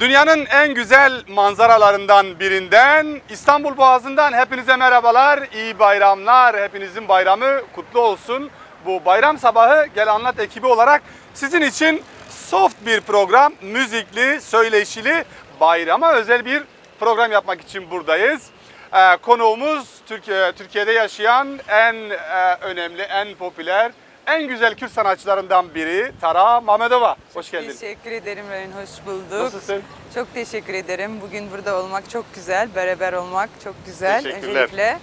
Dünyanın en güzel manzaralarından birinden İstanbul Boğazı'ndan hepinize merhabalar, iyi bayramlar. Hepinizin bayramı kutlu olsun. Bu bayram sabahı Gel Anlat ekibi olarak sizin için soft bir program, müzikli, söyleşili, bayrama özel bir program yapmak için buradayız. Ee, konuğumuz Türkiye, Türkiye'de yaşayan en e, önemli, en popüler, en güzel Kürt sanatçılarından biri Tara Mamedova. Hoş geldin. Teşekkür ederim Ön, hoş bulduk. Nasılsın? Çok teşekkür ederim. Bugün burada olmak çok güzel, beraber olmak çok güzel. Teşekkürler. Öncelikle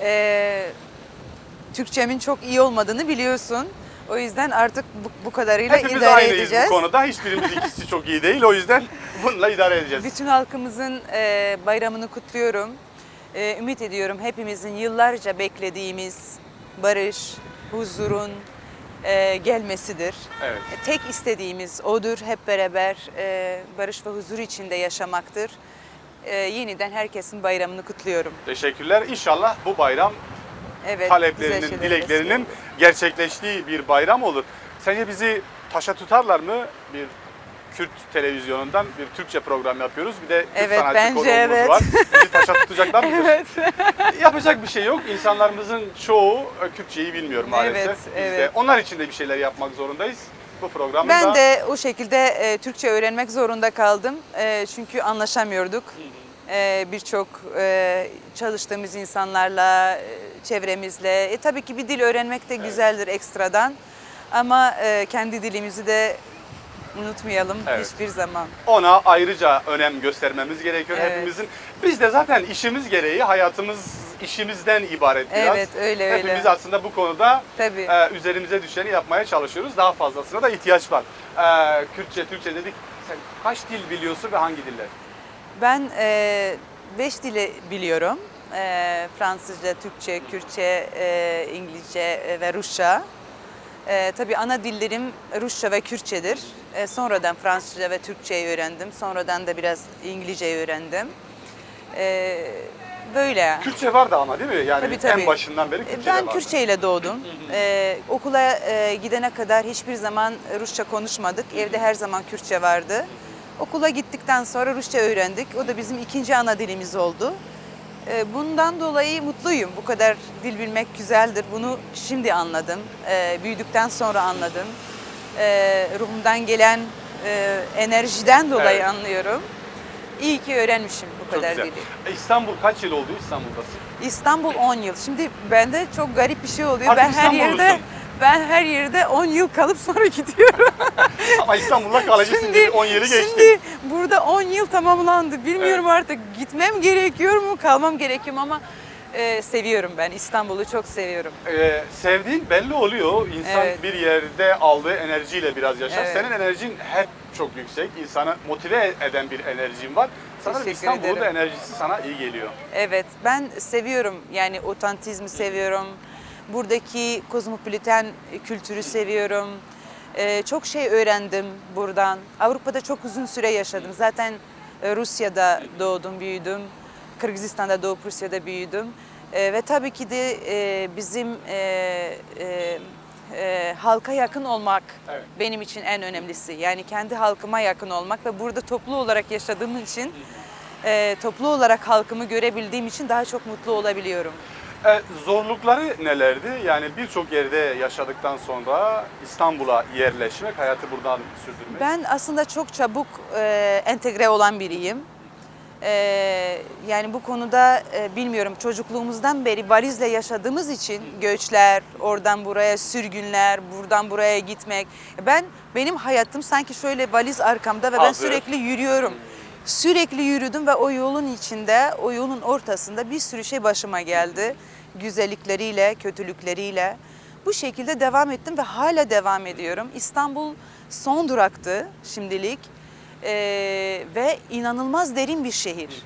e, Türkçemin çok iyi olmadığını biliyorsun. O yüzden artık bu, bu kadarıyla Hepimiz idare aynıyız edeceğiz. bu konuda. Hiçbirimiz ikisi çok iyi değil. O yüzden bununla idare edeceğiz. Bütün halkımızın e, bayramını kutluyorum. E, ümit ediyorum hepimizin yıllarca beklediğimiz barış, huzurun e, gelmesidir. Evet. E, Tek istediğimiz odur. Hep beraber e, barış ve huzur içinde yaşamaktır. E, yeniden herkesin bayramını kutluyorum. Teşekkürler. İnşallah bu bayram Evet, taleplerinin, dileklerinin gerçekleştiği bir bayram olur. Sence bizi taşa tutarlar mı? Bir Kürt televizyonundan bir Türkçe program yapıyoruz. Bir de Kürt Evet, sanatçı bence konuğumuz evet. var. Bizi taşa tutacaklar mıdır? Evet. Yapacak bir şey yok. İnsanlarımızın çoğu e, Kürtçeyi bilmiyor maalesef. Evet, Biz de evet. onlar için de bir şeyler yapmak zorundayız. Bu programın Ben de o şekilde e, Türkçe öğrenmek zorunda kaldım. E, çünkü anlaşamıyorduk. E, Birçok e, çalıştığımız insanlarla, e, çevremizle. E, tabii ki bir dil öğrenmek de güzeldir ekstradan. Ama e, kendi dilimizi de unutmayalım Evet. hiçbir zaman. ona ayrıca önem göstermemiz gerekiyor Evet. hepimizin. Biz de zaten işimiz gereği hayatımız işimizden ibaret biraz. Evet, öyle, öyle. Hepimiz aslında bu konuda Tabii. e, üzerimize düşeni yapmaya çalışıyoruz. Daha fazlasına da ihtiyaç var. E, Kürtçe, Türkçe dedik. Sen kaç dil biliyorsun ve hangi diller? Ben e, beş dili biliyorum. E, Fransızca, Türkçe, Kürtçe, e, İngilizce e, ve Rusça. E, tabii ana dillerim Rusça ve Kürtçedir. E, sonradan Fransızca ve Türkçeyi öğrendim. Sonradan da biraz İngilizceyi öğrendim. E, böyle. Kürtçe vardı ama değil mi? Yani Tabii, tabii. en başından beri Kürtçe Ben vardı. Kürtçe ile doğdum. Ee, okula e, gidene kadar hiçbir zaman Rusça konuşmadık. Evde her zaman Kürtçe vardı. Okula gittikten sonra Rusça öğrendik. O da bizim ikinci ana dilimiz oldu. Ee, bundan dolayı mutluyum. Bu kadar dil bilmek güzeldir. Bunu şimdi anladım. Ee, büyüdükten sonra anladım. Ee, ruhumdan gelen e, enerjiden dolayı Evet. anlıyorum. İyi ki öğrenmişim bu Çok kadar güzel. dili. E, İstanbul kaç yıl oldu İstanbul'dasın? İstanbul 10 yıl. Şimdi bende çok garip bir şey oluyor. Artık ben her yerde. Ben her yerde 10 yıl kalıp sonra gidiyorum. ama İstanbul'da kalıcısın şimdi 10 yılı geçti. Şimdi burada 10 yıl tamamlandı. Bilmiyorum artık gitmem gerekiyor mu, kalmam gerekiyor mu ama e, seviyorum ben. İstanbul'u çok seviyorum. Ee, sevdiğin belli oluyor. İnsan Evet. bir yerde aldığı enerjiyle biraz yaşar. Evet. Senin enerjin hep çok yüksek. İnsanı motive eden bir enerjin var. Sanırım İstanbul'un da enerjisi sana iyi geliyor. Evet, ben seviyorum yani otantizmi seviyorum. Buradaki kozmopoliten kültürü seviyorum. Ee, çok şey öğrendim buradan. Avrupa'da çok uzun süre yaşadım. Zaten e, Rusya'da doğdum, büyüdüm. Kırgızistan'da doğup Rusya'da büyüdüm. Ee, ve tabii ki de e, bizim e, e, e, halka yakın olmak Evet. benim için en önemlisi. Yani kendi halkıma yakın olmak ve burada toplu olarak yaşadığım için e, toplu olarak halkımı görebildiğim için daha çok mutlu olabiliyorum. Ee, zorlukları nelerdi? Yani birçok yerde yaşadıktan sonra İstanbul'a yerleşmek, hayatı buradan sürdürmek. Ben aslında çok çabuk e, entegre olan biriyim. E, yani bu konuda e, bilmiyorum çocukluğumuzdan beri valizle yaşadığımız için göçler, oradan buraya sürgünler, buradan buraya gitmek. Ben benim hayatım sanki şöyle valiz arkamda ve ben Hazır. sürekli yürüyorum. Sürekli yürüdüm ve o yolun içinde, o yolun ortasında bir sürü şey başıma geldi. Güzellikleriyle, kötülükleriyle. Bu şekilde devam ettim ve hala devam ediyorum. İstanbul son duraktı şimdilik Ee, ve inanılmaz derin bir şehir.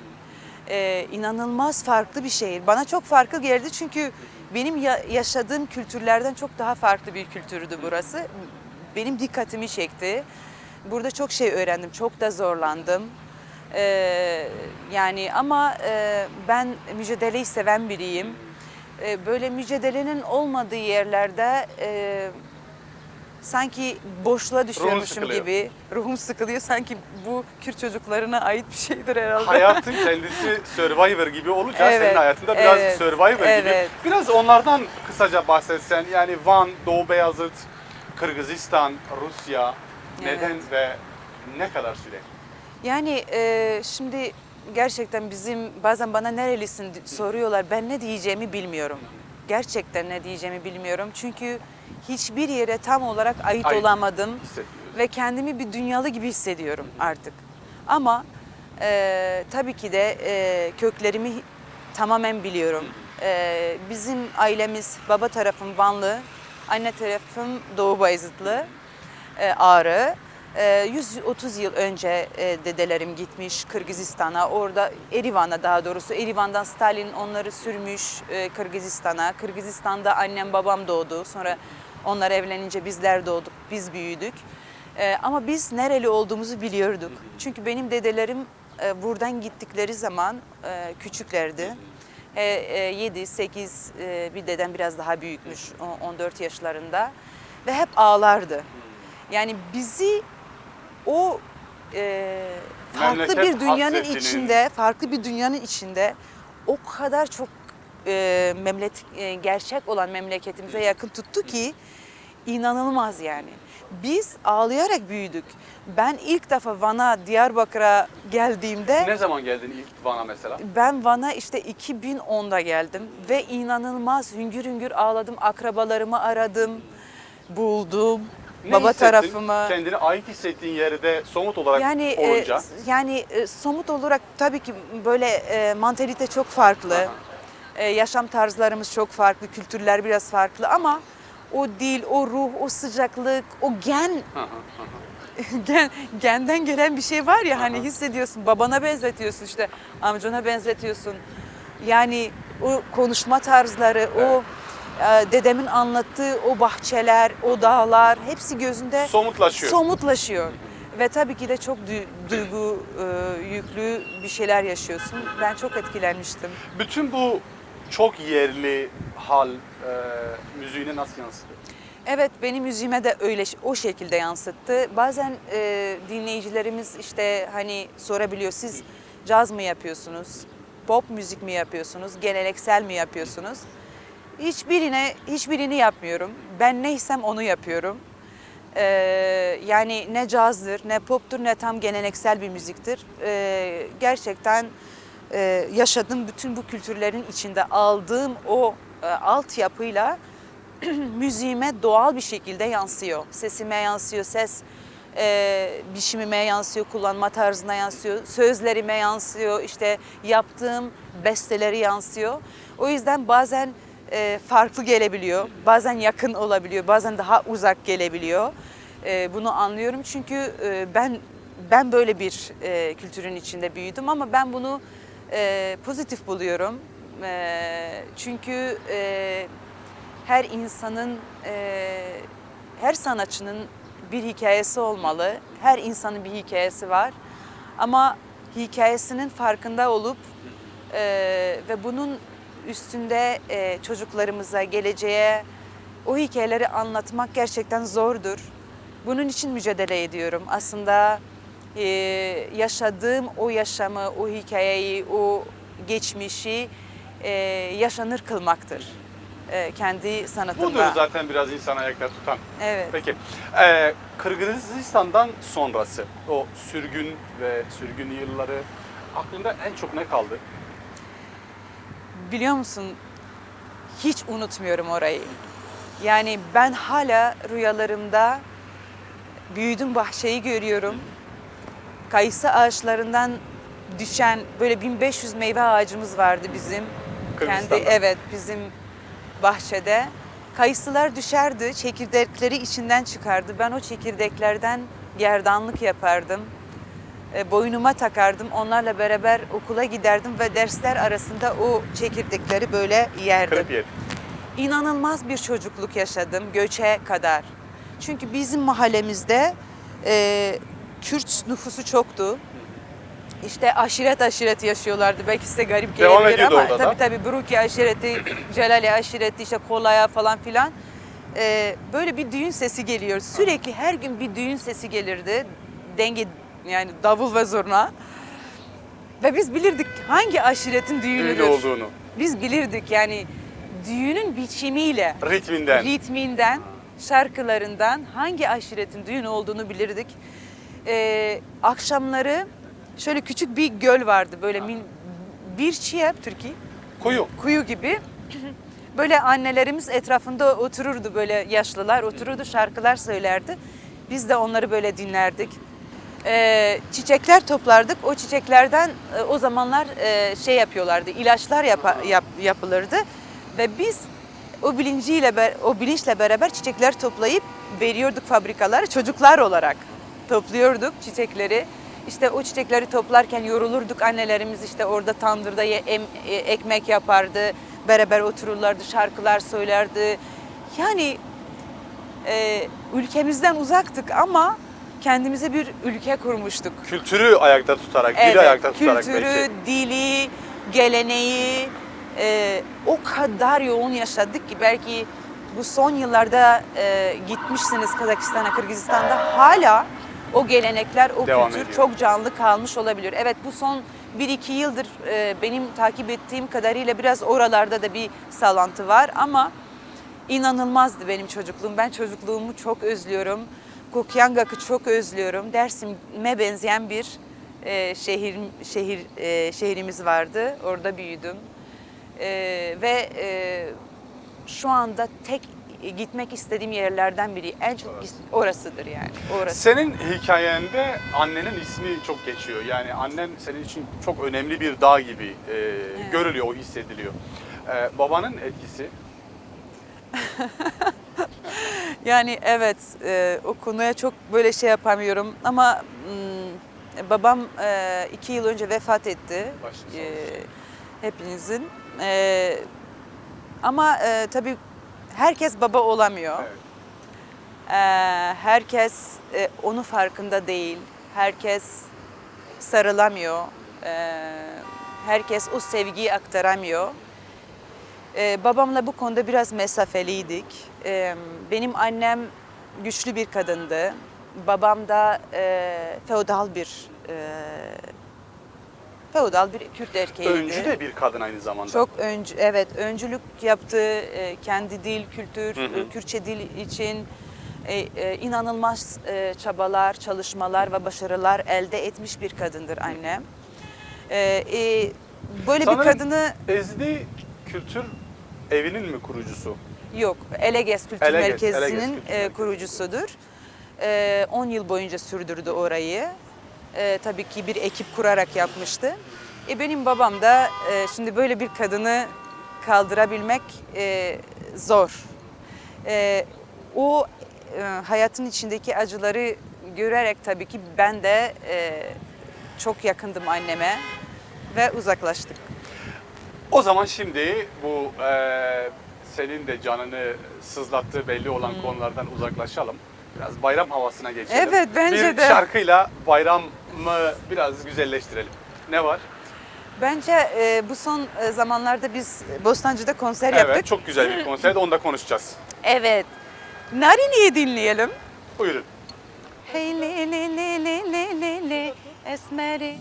Ee, inanılmaz farklı bir şehir. Bana çok farklı geldi çünkü benim ya- yaşadığım kültürlerden çok daha farklı bir kültürdü burası. Benim dikkatimi çekti. Burada çok şey öğrendim, çok da zorlandım. Ee, yani ama e, ben mücadeleyi seven biriyim. Ee, böyle mücadelenin olmadığı yerlerde e, sanki boşluğa düşüyormuşum sıkılıyor. gibi. Ruhum sıkılıyor. Sanki bu Kürt çocuklarına ait bir şeydir herhalde. Hayatın kendisi Survivor gibi olunca Evet, senin hayatında biraz evet, Survivor gibi. evet. Biraz onlardan kısaca bahsetsen. Yani Van, Doğu Beyazıt, Kırgızistan, Rusya neden Evet. ve ne kadar süre? Yani e, şimdi gerçekten bizim bazen bana nerelisin soruyorlar. Ben ne diyeceğimi bilmiyorum. Gerçekten ne diyeceğimi bilmiyorum. Çünkü hiçbir yere tam olarak ait Ait. olamadım. Ve kendimi bir dünyalı gibi hissediyorum artık. Ama e, tabii ki de e, köklerimi tamamen biliyorum. E, bizim ailemiz baba tarafım Vanlı, anne tarafım Doğu Bayezidli, e, Ağrı. E, 130 yıl önce e, dedelerim gitmiş Kırgızistan'a, orada Erivan'a daha doğrusu Erivan'dan Stalin onları sürmüş e, Kırgızistan'a. Kırgızistan'da annem babam doğdu. Sonra onlar evlenince bizler doğduk, biz büyüdük. Ee, ama biz nereli olduğumuzu biliyorduk. Çünkü benim dedelerim e, buradan gittikleri zaman e, küçüklerdi. E, 7, 8, bir dedem biraz daha büyükmüş, o- 14 yaşlarında. Ve hep ağlardı. Yani bizi o e, farklı Memleket bir dünyanın hasretinin- içinde, farklı bir dünyanın içinde o kadar çok e, memleket e, gerçek olan memleketimize yakın tuttu ki inanılmaz yani. Biz ağlayarak büyüdük. Ben ilk defa Van'a, Diyarbakır'a geldiğimde Ne zaman geldin ilk Van'a mesela? ben Van'a işte 2010'da geldim ve inanılmaz hüngür hüngür ağladım. Akrabalarımı aradım, buldum. Ne Baba hissettin? tarafımı. Kendini ait hissettiğin yerde somut olarak Yani e, olunca. yani e, somut olarak tabii ki böyle e, mantalite çok farklı. Aha. E, yaşam tarzlarımız çok farklı, kültürler biraz farklı ama o dil, o ruh, o sıcaklık, o gen gen, genden gelen bir şey var ya hani hissediyorsun babana benzetiyorsun işte amcana benzetiyorsun yani o konuşma tarzları o e, dedemin anlattığı o bahçeler o dağlar hepsi gözünde Somutlaşıyor. somutlaşıyor ve tabii ki de çok du- duygu e, yüklü bir şeyler yaşıyorsun ben çok etkilenmiştim Bütün bu çok yerli hal e, müziğine nasıl yansıdı? Evet benim müziğime de öyle o şekilde yansıttı. Bazen e, dinleyicilerimiz işte hani sorabiliyor siz caz mı yapıyorsunuz? Pop müzik mi yapıyorsunuz? Geleneksel mi yapıyorsunuz? Hiçbirine hiçbirini yapmıyorum. Ben neysem onu yapıyorum. E, yani ne cazdır, ne poptur, ne tam geleneksel bir müziktir. E, gerçekten e, yaşadığım bütün bu kültürlerin içinde aldığım o e, altyapıyla müziğime doğal bir şekilde yansıyor. Sesime yansıyor, ses e, biçimime yansıyor, kullanma tarzına yansıyor, sözlerime yansıyor, işte yaptığım besteleri yansıyor. O yüzden bazen e, farklı gelebiliyor, bazen yakın olabiliyor, bazen daha uzak gelebiliyor. E, bunu anlıyorum çünkü e, ben ben böyle bir e, kültürün içinde büyüdüm ama ben bunu e, pozitif buluyorum. E, çünkü e, her insanın, e, her sanatçının bir hikayesi olmalı. Her insanın bir hikayesi var. Ama hikayesinin farkında olup e, ve bunun üstünde e, çocuklarımıza, geleceğe o hikayeleri anlatmak gerçekten zordur. Bunun için mücadele ediyorum. Aslında e, yaşadığım o yaşamı, o hikayeyi, o geçmişi e, yaşanır kılmaktır e, kendi sanatımda. Budur zaten biraz insan ayakta tutan. Evet. Peki, e, Kırgızistan'dan sonrası o sürgün ve sürgün yılları aklında en çok ne kaldı? Biliyor musun? Hiç unutmuyorum orayı. Yani ben hala rüyalarımda büyüdüm bahçeyi görüyorum. Kayısı ağaçlarından düşen böyle 1500 meyve ağacımız vardı bizim. Kendi evet bizim bahçede. Kayısılar düşerdi, çekirdekleri içinden çıkardı. Ben o çekirdeklerden gerdanlık yapardım. E, boynuma takardım. Onlarla beraber okula giderdim ve dersler arasında o çekirdekleri böyle yerdim. Kırıp. İnanılmaz bir çocukluk yaşadım göçe kadar. Çünkü bizim mahallemizde e, Kürt nüfusu çoktu. İşte aşiret aşiret yaşıyorlardı. Belki size garip Devam gelebilir ama orada da. tabii tabii Bruki aşireti, Celali aşireti, işte Kolaya falan filan. e, böyle bir düğün sesi geliyor. Sürekli her gün bir düğün sesi gelirdi. Denge yani davul ve zurna. Ve biz bilirdik hangi aşiretin düğünüdür. Düğün olduğunu. Biz bilirdik yani düğünün biçimiyle, Ritminden. ritminden, şarkılarından hangi aşiretin düğün olduğunu bilirdik. Ee, akşamları şöyle küçük bir göl vardı böyle min, bir çiğ Türkiye Kuyu. kuyu gibi. Böyle annelerimiz etrafında otururdu böyle yaşlılar otururdu şarkılar söylerdi. Biz de onları böyle dinlerdik. Ee, çiçekler toplardık. O çiçeklerden e, o zamanlar e, şey yapıyorlardı. ilaçlar yapa- yap- yapılırdı ve biz o bilinciyle o bilinçle beraber çiçekler toplayıp veriyorduk fabrikalara çocuklar olarak topluyorduk çiçekleri. İşte o çiçekleri toplarken yorulurduk. Annelerimiz işte orada tandırda ye- em- e, ekmek yapardı. Beraber otururlardı, şarkılar söylerdi. Yani e, ülkemizden uzaktık ama kendimize bir ülke kurmuştuk. Kültürü ayakta tutarak, dili ayakta tutarak kültürü, belki. dili, geleneği e, o kadar yoğun yaşadık ki belki bu son yıllarda e, gitmişsiniz Kazakistan'a, Kırgızistan'da hala o gelenekler, o Devam kültür ediyor. çok canlı kalmış olabilir. Evet bu son 1-2 yıldır e, benim takip ettiğim kadarıyla biraz oralarda da bir sallantı var ama inanılmazdı benim çocukluğum. Ben çocukluğumu çok özlüyorum. Kokyangak'ı çok özlüyorum. Dersim'e benzeyen bir e, şehir şehir e, şehrimiz vardı. Orada büyüdüm. E, ve e, şu anda tek gitmek istediğim yerlerden biri en çok gis- orasıdır yani. Orası. Senin hikayende annenin ismi çok geçiyor. Yani annen senin için çok önemli bir dağ gibi e, görülüyor, o hissediliyor. E, babanın etkisi Yani evet e, o konuya çok böyle şey yapamıyorum ama mm, babam e, iki yıl önce vefat etti. E, hepinizin. E, ama e, tabii herkes baba olamıyor. Evet. E, herkes e, onun farkında değil. Herkes sarılamıyor. E, herkes o sevgiyi aktaramıyor. Ee, babamla bu konuda biraz mesafeliydik. Ee, benim annem güçlü bir kadındı. Babam da e, feodal bir e, feodal bir Kürt erkeğiydi. öncü de bir kadın aynı zamanda. Çok öncü, evet öncülük yaptı. E, kendi dil, kültür, Hı hı. Kürtçe dil için e, e, inanılmaz e, çabalar, çalışmalar ve başarılar elde etmiş bir kadındır annem. E, e, böyle Sanırım bir kadını Ezdi Kültür Evi'nin mi kurucusu? Yok, Eleges Kültür Eleges, Merkezi'nin Eleges Kültür e, Merkezi. kurucusudur. E, 10 yıl boyunca sürdürdü orayı. E, tabii ki bir ekip kurarak yapmıştı. E, benim babam da e, şimdi böyle bir kadını kaldırabilmek e, zor. E, o e, hayatın içindeki acıları görerek tabii ki ben de e, çok yakındım anneme ve uzaklaştık. O zaman şimdi bu e, senin de canını sızlattığı belli olan konulardan uzaklaşalım. Biraz bayram havasına geçelim. Evet, bence bir de. şarkıyla bayramı biraz güzelleştirelim. Ne var? Bence e, bu son e, zamanlarda biz Bostancı'da konser Evet, yaptık. çok güzel bir konser. Onu da konuşacağız. Evet. Narini'yi dinleyelim. Buyurun. Hey le le le le le le esmeri.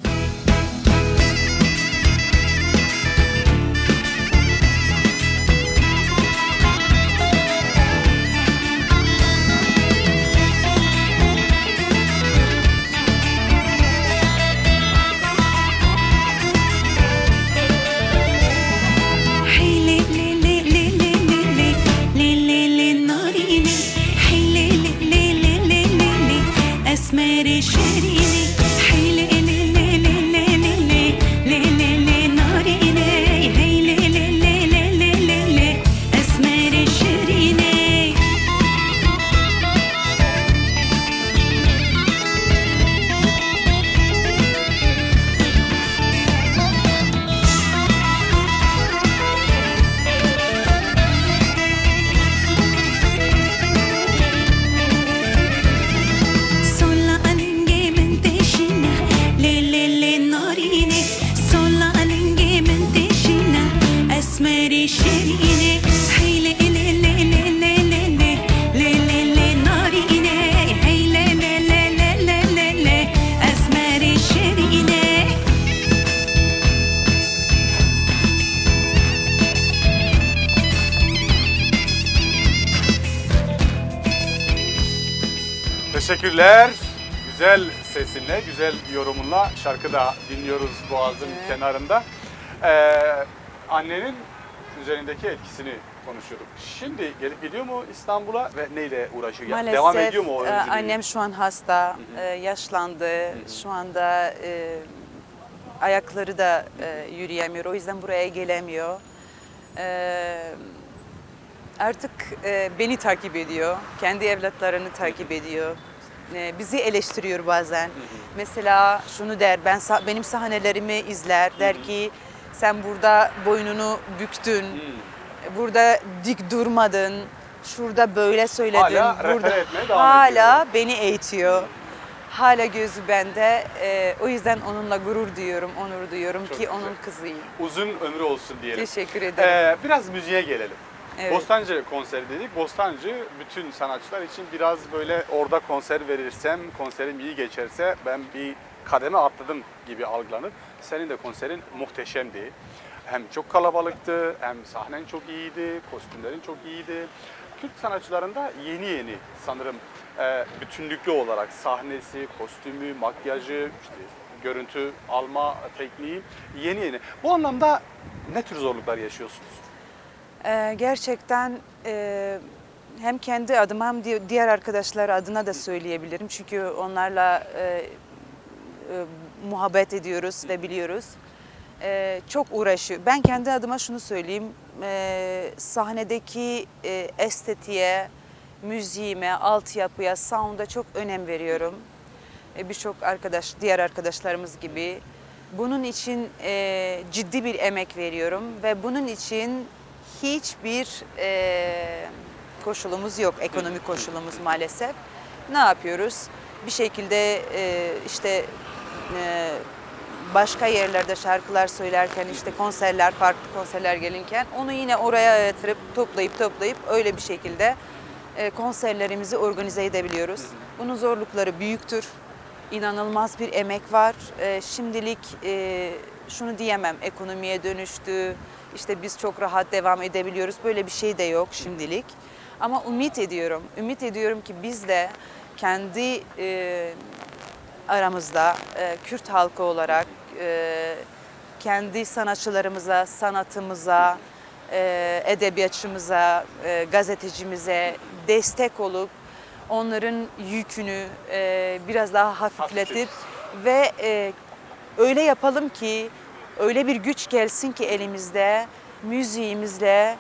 Teşekkürler. Güzel sesinle, güzel yorumunla şarkı da dinliyoruz Boğaz'ın evet. kenarında. Ee, annenin üzerindeki etkisini konuşuyorduk. Şimdi gelip gidiyor mu İstanbul'a ve neyle uğraşıyor? Maalesef devam ediyor mu o e, öncülüğü? annem şu an hasta, e, yaşlandı. Şu anda e, ayakları da e, yürüyemiyor. O yüzden buraya gelemiyor. E, artık e, beni takip ediyor. Kendi evlatlarını takip ediyor. E, bizi eleştiriyor bazen. Mesela şunu der, ben benim sahnelerimi izler. Der ki sen burada boynunu büktün. Burada dik durmadın. Şurada böyle söyledin. Hala burada etmeye devam hala beni eğitiyor. Hala gözü bende. E, o yüzden onunla gurur duyuyorum, onur duyuyorum Çok ki güzel. onun kızıyım. Uzun ömrü olsun diyelim. Teşekkür ederim. Ee, biraz müziğe gelelim. Evet. Bostancı konseri dedik. Bostancı bütün sanatçılar için biraz böyle orada konser verirsem, konserim iyi geçerse ben bir kademe atladım gibi algılanır. Senin de konserin muhteşemdi. Hem çok kalabalıktı, hem sahnen çok iyiydi, kostümlerin çok iyiydi. Türk sanatçılarında yeni yeni sanırım e, bütünlüklü olarak sahnesi, kostümü, makyajı, işte görüntü alma tekniği yeni yeni. Bu anlamda ne tür zorluklar yaşıyorsunuz? Ee, gerçekten e, hem kendi adıma hem di- diğer arkadaşlar adına da söyleyebilirim. Çünkü onlarla e, e, muhabbet ediyoruz ve biliyoruz. E, çok uğraşıyor. Ben kendi adıma şunu söyleyeyim. E, sahnedeki e, estetiğe, müziğime, altyapıya, sound'a çok önem veriyorum. E, Birçok arkadaş, diğer arkadaşlarımız gibi. Bunun için e, ciddi bir emek veriyorum ve bunun için hiçbir e, koşulumuz yok, ekonomik koşulumuz maalesef. Ne yapıyoruz? Bir şekilde e, işte e, başka yerlerde şarkılar söylerken işte konserler, farklı konserler gelinken onu yine oraya yatırıp toplayıp toplayıp öyle bir şekilde e, konserlerimizi organize edebiliyoruz. Bunun zorlukları büyüktür. İnanılmaz bir emek var. E, şimdilik e, şunu diyemem, ekonomiye dönüştü. İşte biz çok rahat devam edebiliyoruz. Böyle bir şey de yok şimdilik. Ama ümit ediyorum, ümit ediyorum ki biz de kendi aramızda e, Kürt halkı olarak e, kendi sanatçılarımıza, sanatımıza, e, edebiyatçımıza, e, gazetecimize destek olup onların yükünü e, biraz daha hafifletip ve e, öyle yapalım ki öyle bir güç gelsin ki elimizde müziğimizle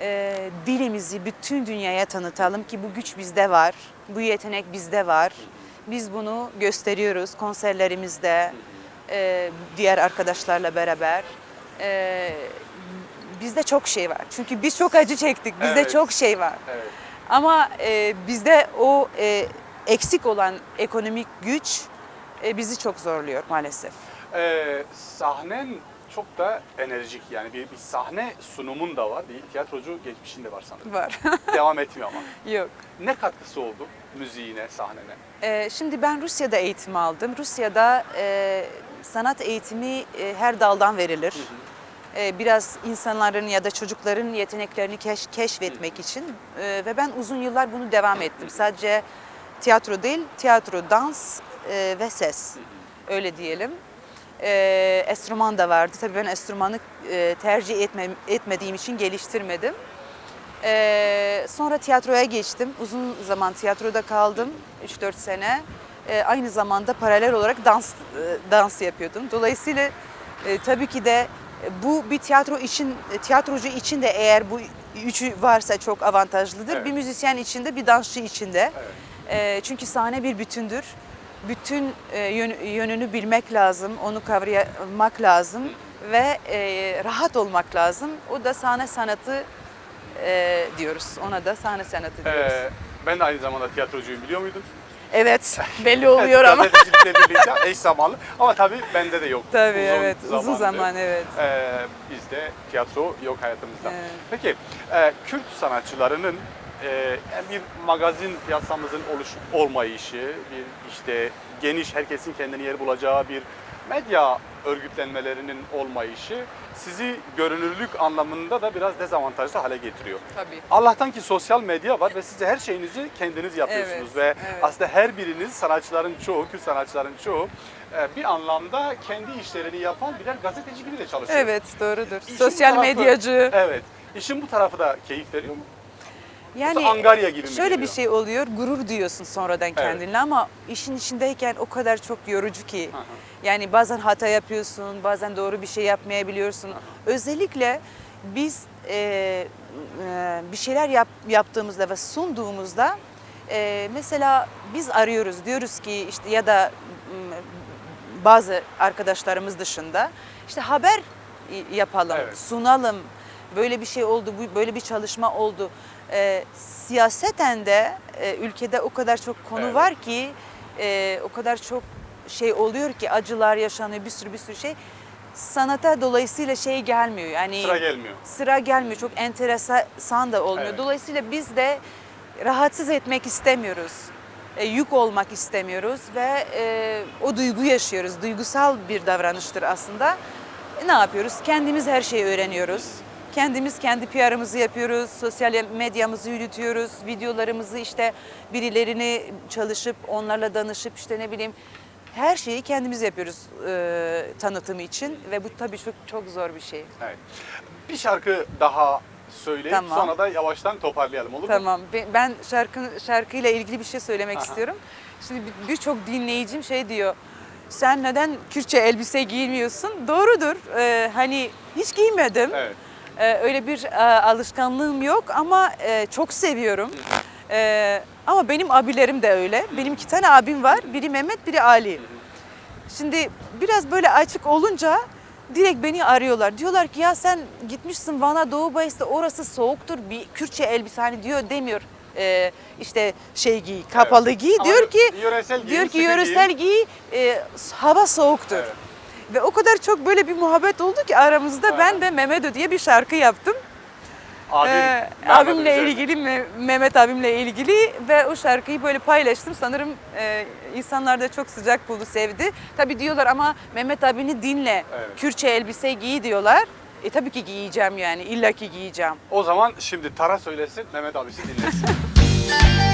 e, dilimizi bütün dünyaya tanıtalım ki bu güç bizde var, bu yetenek bizde var. Biz bunu gösteriyoruz konserlerimizde, e, diğer arkadaşlarla beraber. E, bizde çok şey var. Çünkü biz çok acı çektik, bizde Evet. çok şey var. Evet. Ama e, bizde o e, eksik olan ekonomik güç e, bizi çok zorluyor maalesef. Ee, sahnen çok da enerjik yani bir, bir sahne sunumun da var. Bir tiyatrocu geçmişin de var sanırım. Var. Devam etmiyor ama. Yok. Ne katkısı oldu müziğine, sahnene? E, şimdi ben Rusya'da eğitim aldım. Rusya'da e, sanat eğitimi e, her daldan verilir. E, biraz insanların ya da çocukların yeteneklerini keş- keşfetmek için E, ve ben uzun yıllar bunu devam ettim. Sadece tiyatro değil, tiyatro, dans e, ve ses. Öyle diyelim. E, enstrüman da vardı. Tabii ben enstrümanı e, tercih etme, etmediğim için geliştirmedim. Ee, sonra tiyatroya geçtim. Uzun zaman tiyatroda kaldım. 3-4 sene. Ee, aynı zamanda paralel olarak dans e, dans yapıyordum. Dolayısıyla e, tabii ki de e, bu bir tiyatro için, e, tiyatrocu için de eğer bu üçü varsa çok avantajlıdır. Evet. Bir müzisyen için de bir dansçı için de. Evet. E, çünkü sahne bir bütündür. Bütün e, yön- yönünü bilmek lazım, onu kavramak lazım ve e, rahat olmak lazım. O da sahne sanatı e, diyoruz. Ona da sahne sanatı diyoruz. Ee, ben de aynı zamanda tiyatrocuyum biliyor muydun? Evet, belli oluyor ama. Gazetecilikle birlikte eş zamanlı. Ama tabii bende de yok. Tabii Uzun evet, uzun zamandır. zaman evet. Ee, bizde tiyatro yok hayatımızda. Evet. Peki e, Kürt sanatçılarının e, bir magazin piyasamızın oluş olmayışı, bir işte geniş herkesin kendini yer bulacağı bir medya örgütlenmelerinin olmayışı sizi görünürlük anlamında da biraz dezavantajlı hale getiriyor. Tabii. Allah'tan ki sosyal medya var ve siz her şeyinizi kendiniz yapıyorsunuz Evet, ve evet. aslında her biriniz sanatçıların çoğu, Kürt sanatçıların çoğu e, bir anlamda kendi işlerini yapan birer gazeteci gibi de çalışıyor. Evet doğrudur. İşin Sosyal tarafı- medyacı. Evet. İşin bu tarafı da keyif veriyor mu? Yani Yoksa Angarya gibi mi şöyle bir geliyor? şey oluyor, gurur duyuyorsun sonradan kendinle ama işin içindeyken o kadar çok yorucu ki. Hı hı. Yani bazen hata yapıyorsun, bazen doğru bir şey yapmayabiliyorsun. Özellikle biz e, e, bir şeyler yap, yaptığımızda ve sunduğumuzda e, mesela biz arıyoruz diyoruz ki işte ya da m, bazı arkadaşlarımız dışında işte haber yapalım, Evet. sunalım. Böyle bir şey oldu, bu böyle bir çalışma oldu. Ee, siyaseten de e, ülkede o kadar çok konu Evet. var ki, e, o kadar çok şey oluyor ki acılar yaşanıyor, bir sürü bir sürü şey. Sanata dolayısıyla şey gelmiyor. Yani Sıra gelmiyor. sıra gelmiyor. Çok enteresan da olmuyor. Evet. Dolayısıyla biz de rahatsız etmek istemiyoruz. E, yük olmak istemiyoruz ve e, o duygu yaşıyoruz. Duygusal bir davranıştır aslında. E, ne yapıyoruz? Kendimiz her şeyi öğreniyoruz. Kendimiz kendi PR'ımızı yapıyoruz, sosyal medyamızı yürütüyoruz, videolarımızı işte birilerini çalışıp onlarla danışıp işte ne bileyim her şeyi kendimiz yapıyoruz e, tanıtımı için ve bu tabii çok çok zor bir şey. Evet. Bir şarkı daha söyleyip Tamam. sonra da yavaştan toparlayalım olur mu? Tamam. Be- Ben şarkı şarkıyla ilgili bir şey söylemek Aha. istiyorum. Şimdi bir- birçok dinleyicim şey diyor. Sen neden Kürtçe elbise giymiyorsun? Doğrudur. Ee, hani hiç giymedim. Evet. Ee, öyle bir e, alışkanlığım yok ama e, çok seviyorum. Ee, ama benim abilerim de öyle. Benim iki tane abim var. Biri Mehmet, biri Ali. Şimdi biraz böyle açık olunca direkt beni arıyorlar. Diyorlar ki ya sen gitmişsin Van'a Doğu Bayıs'ta orası soğuktur bir Kürtçe elbise hani diyor demiyor. Ee, işte şey giy, kapalı giy. Ama Diyor ki yöresel giyin, diyor ki sıkı yöresel giy, e, hava soğuktur. Evet. Ve o kadar çok böyle bir muhabbet oldu ki aramızda Evet. ben de Mehmet'o diye bir şarkı yaptım. Abim, Ee, Mehmet abimle Özel. ilgili, Me- Mehmet abimle ilgili ve o şarkıyı böyle paylaştım. Sanırım e, insanlar da çok sıcak buldu, sevdi. Tabii diyorlar ama Mehmet abini dinle, Evet. Kürtçe elbise giy diyorlar. E tabii ki giyeceğim yani, illaki giyeceğim. O zaman şimdi Tara söylesin, Mehmet abisi dinlesin.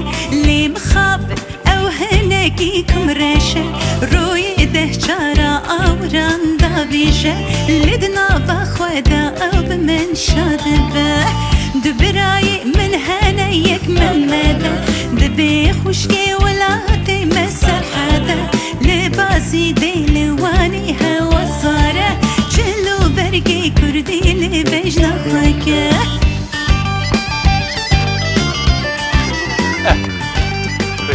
فيكم ريشه روي ده جارا اوران دا بيجه لدنا بخودا آب من شادبه دبراي من هنيك من مدى دبي خشكي ولاتي مسر حدا لبازي ديل واني هوا صاره جلو برقي كردي لبجنا خاكه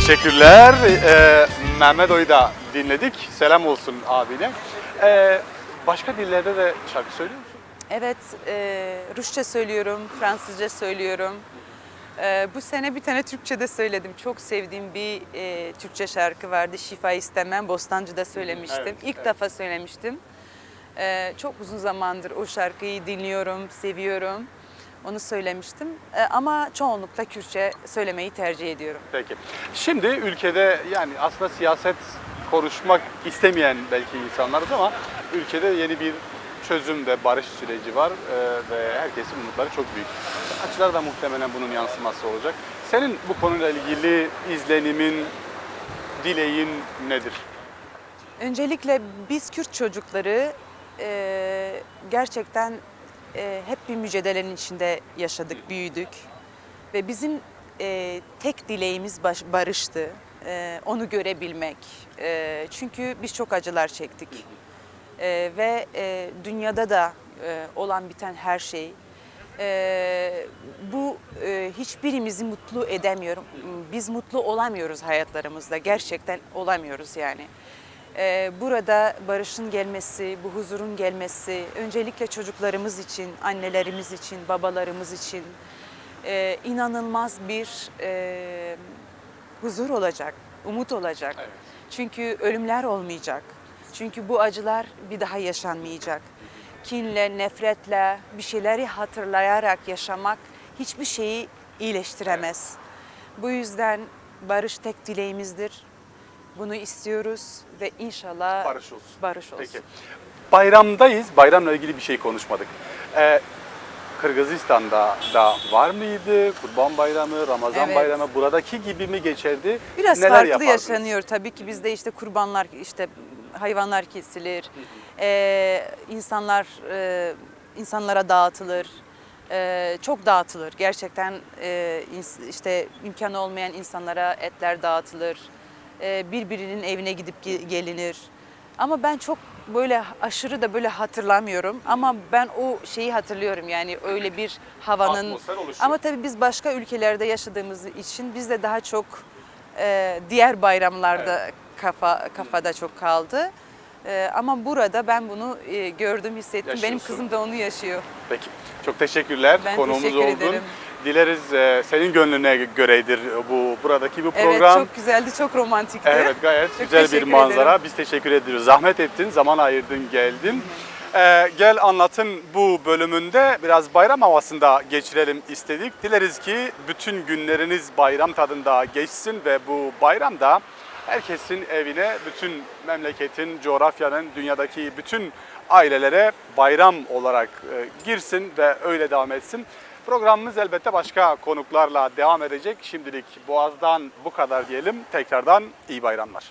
Teşekkürler. Ee, Mehmet O'yu da dinledik. Selam olsun abine. Ee, başka dillerde de şarkı söylüyor musun? Evet, e, Rusça söylüyorum, Fransızca söylüyorum. E, bu sene bir tane Türkçe de söyledim. Çok sevdiğim bir e, Türkçe şarkı vardı. Şifa istemem. Bostancı'da söylemiştim. Evet, İlk evet. defa söylemiştim. E, çok uzun zamandır o şarkıyı dinliyorum, seviyorum. Onu söylemiştim. E, ama çoğunlukla Kürtçe söylemeyi tercih ediyorum. Peki. Şimdi ülkede yani aslında siyaset konuşmak istemeyen belki insanlarız ama ülkede yeni bir çözüm ve barış süreci var e, ve herkesin umutları çok büyük. Açılar da muhtemelen bunun yansıması olacak. Senin bu konuyla ilgili izlenimin, dileğin nedir? Öncelikle biz Kürt çocukları e, gerçekten e, hep bir mücadelenin içinde yaşadık, büyüdük. Ve bizim e, tek dileğimiz baş- barıştı. E, onu görebilmek. E, çünkü biz çok acılar çektik. E, ve e, dünyada da e, olan biten her şey e, bu e, hiçbirimizi mutlu edemiyorum. Biz mutlu olamıyoruz hayatlarımızda. Gerçekten olamıyoruz yani. Ee, burada barışın gelmesi, bu huzurun gelmesi, öncelikle çocuklarımız için, annelerimiz için, babalarımız için e, inanılmaz bir e, huzur olacak, umut olacak. Evet. Çünkü ölümler olmayacak. Çünkü bu acılar bir daha yaşanmayacak. Kinle, nefretle, bir şeyleri hatırlayarak yaşamak hiçbir şeyi iyileştiremez. Bu yüzden barış tek dileğimizdir. Bunu istiyoruz ve inşallah Barış olsun. Barış olsun. Peki. Bayramdayız. Bayramla ilgili bir şey konuşmadık. Ee, Kırgızistan'da da var mıydı? Kurban Bayramı, Ramazan Evet. Bayramı buradaki gibi mi geçerdi? Biraz Neler farklı yapardınız? yaşanıyor tabii ki bizde işte kurbanlar işte hayvanlar kesilir, Ee, insanlar e, insanlara dağıtılır, Ee, çok dağıtılır gerçekten e, ins- işte imkanı olmayan insanlara etler dağıtılır, birbirinin evine gidip ge- gelinir. Ama ben çok böyle aşırı da böyle hatırlamıyorum ama ben o şeyi hatırlıyorum yani öyle bir havanın ama tabii biz başka ülkelerde yaşadığımız için bizde daha çok e, diğer bayramlarda kafa kafada çok kaldı. E, ama burada ben bunu e, gördüm, hissettim. Benim kızım da onu yaşıyor. Peki. Çok teşekkürler. Ben Konuğumuz teşekkür oldun. ederim. Dileriz e, senin gönlüne göredir bu buradaki bu Evet, program. çok güzeldi, çok romantikti. Evet gayet Çok güzel bir manzara. ederim. Biz teşekkür ediyoruz. Zahmet ettin, zaman ayırdın, geldin. Ee, gel anlatın bu bölümünde biraz bayram havasında geçirelim istedik. Dileriz ki bütün günleriniz bayram tadında geçsin ve bu bayramda herkesin evine, bütün memleketin, coğrafyanın, dünyadaki bütün ailelere bayram olarak e, girsin ve öyle devam etsin. Programımız elbette başka konuklarla devam edecek. Şimdilik Boğaz'dan bu kadar diyelim. Tekrardan iyi bayramlar.